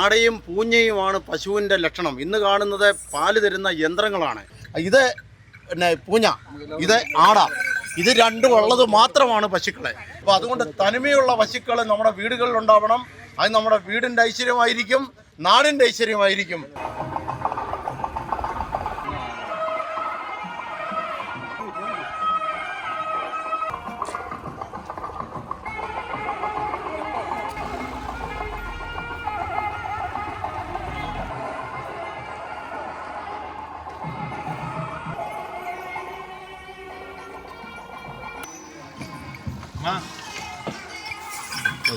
ആടയും പൂഞ്ഞയുമാണ് പശുവിന്റെ ലക്ഷണം. ഇന്ന് കാണുന്നത് പാൽ തരുന്ന യന്ത്രങ്ങളാണ്. ഇത് പിന്നെ പൂഞ്ഞ ഇത് ആട. ഇത് രണ്ടും ഉള്ളത് മാത്രമാണ് പശുക്കളെ. അപ്പോൾ അതുകൊണ്ട് തനിമയുള്ള പശുക്കൾ നമ്മുടെ വീടുകളിൽ ഉണ്ടാവണം. അത് നമ്മുടെ വീടിന്റെ ഐശ്വര്യമായിരിക്കും നാടിന്റെ ഐശ്വര്യമായിരിക്കും. 妈，坐，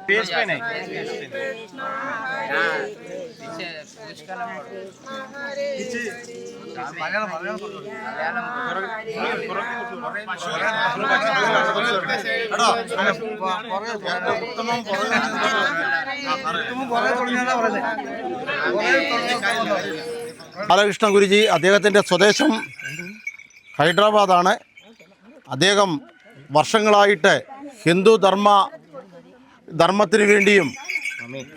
മലയാളം पे नहीं ബാലകൃഷ്ണ ഗുരുജി അദ്ദേഹത്തിന്റെ സ്വദേശം ഹൈദരാബാദാണ്. അദ്ദേഹം വർഷങ്ങളായിട്ട് ഹിന്ദു ധർമ്മ ധർമ്മത്തിന് വേണ്ടിയും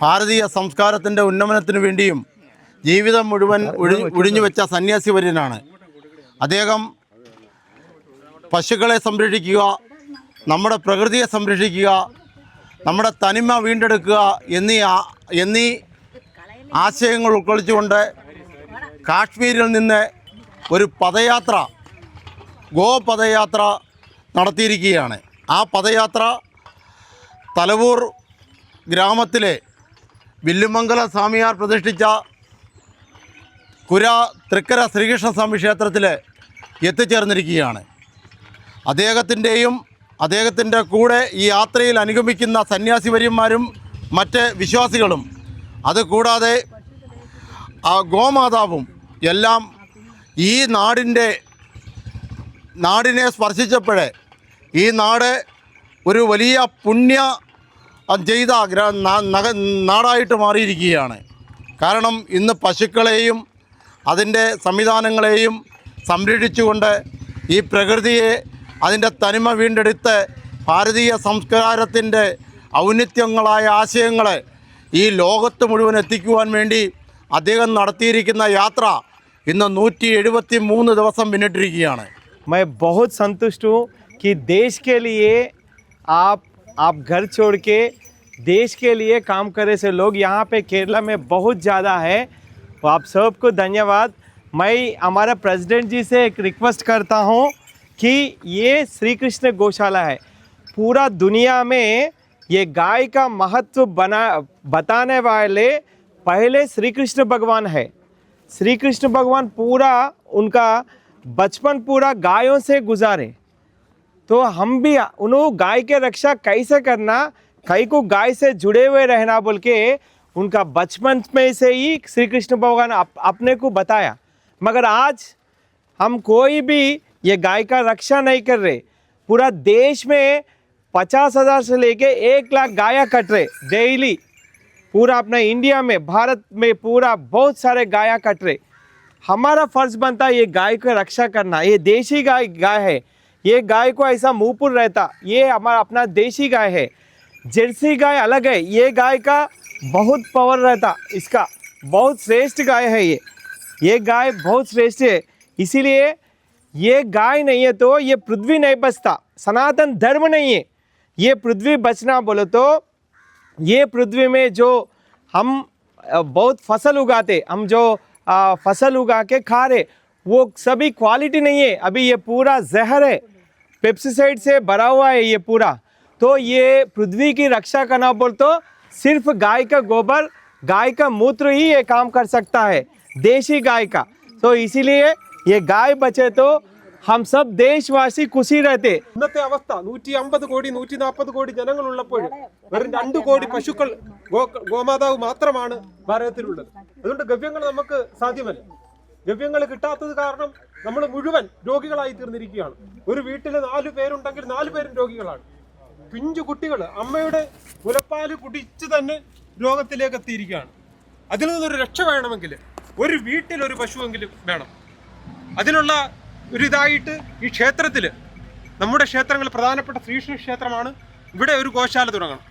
ഭാരതീയ സംസ്കാരത്തിന്റെ ഉന്നമനത്തിന് വേണ്ടിയും ജീവിതം മുഴുവൻ ഒഴി ഒഴിഞ്ഞു വെച്ച സന്യാസി വര്യനാണ്. അദ്ദേഹം പശുക്കളെ സംരക്ഷിക്കുക നമ്മുടെ പ്രകൃതിയെ സംരക്ഷിക്കുക നമ്മുടെ തനിമ വീണ്ടെടുക്കുക എന്നീ എന്നീ ആശയങ്ങൾ ഉൾക്കൊള്ളിച്ചുകൊണ്ട് കാശ്മീരിൽ നിന്ന് ഒരു പദയാത്ര ഗോ പദയാത്ര നടത്തിയിരിക്കുകയാണ്. ആ പദയാത്ര തലവൂർ ഗ്രാമത്തിലെ വില്ലുമംഗല സ്വാമിയാർ പ്രതിഷ്ഠിച്ച കുര തൃക്കര ശ്രീകൃഷ്ണസ്വാമി ക്ഷേത്രത്തിൽ എത്തിച്ചേർന്നിരിക്കുകയാണ്. അദ്ദേഹത്തിന്റെയും അദ്ദേഹത്തിന്റെ കൂടെ ഈ യാത്രയിൽ അനുഗമിക്കുന്ന സന്യാസിവര്യന്മാരും മറ്റ് വിശ്വാസികളും അതുകൂടാതെ ആ ഗോമാതാവും എല്ലാം ഈ നാടിന്റെ നാടിനെ സ്പർശിച്ചപ്പോഴേ ഈ നാട് ഒരു വലിയ പുണ്യ ആ, ചെയ്ത ഗ്ര- നാ- നഗ- നാടായിട്ട് മാറിയിരിക്കുകയാണ് കാരണം ഇന്ന് പശുക്കളെയും അതിൻ്റെ സംവിധാനങ്ങളെയും സംരക്ഷിച്ചുകൊണ്ട് ഈ പ്രകൃതിയെ അതിൻ്റെ തനിമ വീണ്ടെടുത്ത് ഭാരതീയ സംസ്കാരത്തിൻ്റെ ഔന്നിത്യങ്ങളായ ആശയങ്ങളെ ഈ ലോകത്ത് മുഴുവൻ എത്തിക്കുവാൻ വേണ്ടി അദ്ദേഹം നടത്തിയിരിക്കുന്ന യാത്ര ഇന്ന് നൂറ്റി എഴുപത്തി മൂന്ന് ദിവസം പിന്നിട്ടിരിക്കുകയാണ് मैं बहुत संतुष्ट हूँ कि देश के लिए आप आप घर छोड़ के देश के लिए काम करे से लोग यहाँ पे केरला में बहुत ज़्यादा है। तो आप सबको धन्यवाद। मैं हमारा प्रेसिडेंट जी से एक रिक्वेस्ट करता हूँ कि ये श्री कृष्ण गौशाला है। पूरा दुनिया में ये गाय का महत्व बना, बताने वाले पहले श्री कृष्ण भगवान है। श्री कृष्ण भगवान पूरा उनका बचपन पूरा गायों से गुजारे। तो हम भी उन्हों गाय के रक्षा कैसे करना कई को गाय से जुड़े हुए रहना बोल के उनका बचपन में से ही श्री कृष्ण भगवान अप, अपने को बताया। मगर आज हम कोई भी ये गाय का रक्षा नहीं कर रहे। पूरा देश में पचास हज़ार से लेके एक लाख गाया कट रहे डेली। पूरा अपना इंडिया में भारत में पूरा बहुत सारे गाया कट रहे। हमारा फ़र्ज़ बनता है ये गाय को रक्षा करना। ये देशी गाय गाय है। ये गाय को ऐसा मुंहपुर रहता, ये हमारा अपना देशी गाय है। जर्सी गाय अलग है, ये गाय का बहुत पावर रहता, इसका बहुत श्रेष्ठ गाय है ये। ये गाय बहुत श्रेष्ठ है, इसीलिए ये गाय नहीं है तो ये पृथ्वी नहीं बचता, सनातन धर्म नहीं है। ये पृथ्वी बचना बोले तो ये पृथ्वी में जो हम बहुत फ़सल उगाते, हम जो फ़सल उगा के खा रहे, वो सभी क्वालिटी नहीं है। अभी ये पूरा जहर है पेप्सिसाइड से भरा हुआ है ये पूरा तो ये पृथ्वी की रक्षा करना बोल तो सिर्फ गाय का गोबर गाय का मूत्र ही ये काम कर सकता है देशी गाय का तो इसीलिए ये गाय बचे तो हम सब देशवासी खुशी रहते ഇന്നത്തെ അവസ്ഥ നൂറ്റി അമ്പത് കോടി നൂറ്റി നാൽപ്പത് കോടി ജനങ്ങളുള്ളപ്പോൾ വെറും രണ്ട് കോടി പശുക്കൾ ഗോ ഗോമാതാവ് മാത്രമാണ് ഭാരതത്തിലുള്ളത് അതുകൊണ്ട് ഗവ്യങ്ങൾ നമുക്ക് സാധ്യമല്ല ഗവ്യങ്ങൾ കിട്ടാത്തത് കാരണം നമ്മൾ മുഴുവൻ രോഗികളായി തീർന്നിരിക്കുകയാണ്. ഒരു വീട്ടിൽ നാല് പേരുണ്ടെങ്കിൽ നാല് പേരും രോഗികളാണ്. പിഞ്ചു കുട്ടികൾ അമ്മയുടെ മുലപ്പാൽ കുടിച്ച് തന്നെ രോഗത്തിലേക്ക് എത്തിയിരിക്കുകയാണ്. അതിൽ നിന്നൊരു രക്ഷ വേണമെങ്കിൽ ഒരു വീട്ടിൽ ഒരു പശുവെങ്കിലും വേണം. അതിനുള്ള ഒരിതായിട്ട് ഈ ക്ഷേത്രത്തിൽ നമ്മുടെ ക്ഷേത്രങ്ങൾ പ്രധാനപ്പെട്ട ശ്രീകൃഷ്ണ ക്ഷേത്രമാണ്. ഇവിടെ ഒരു ഗോശാല തുടങ്ങണം.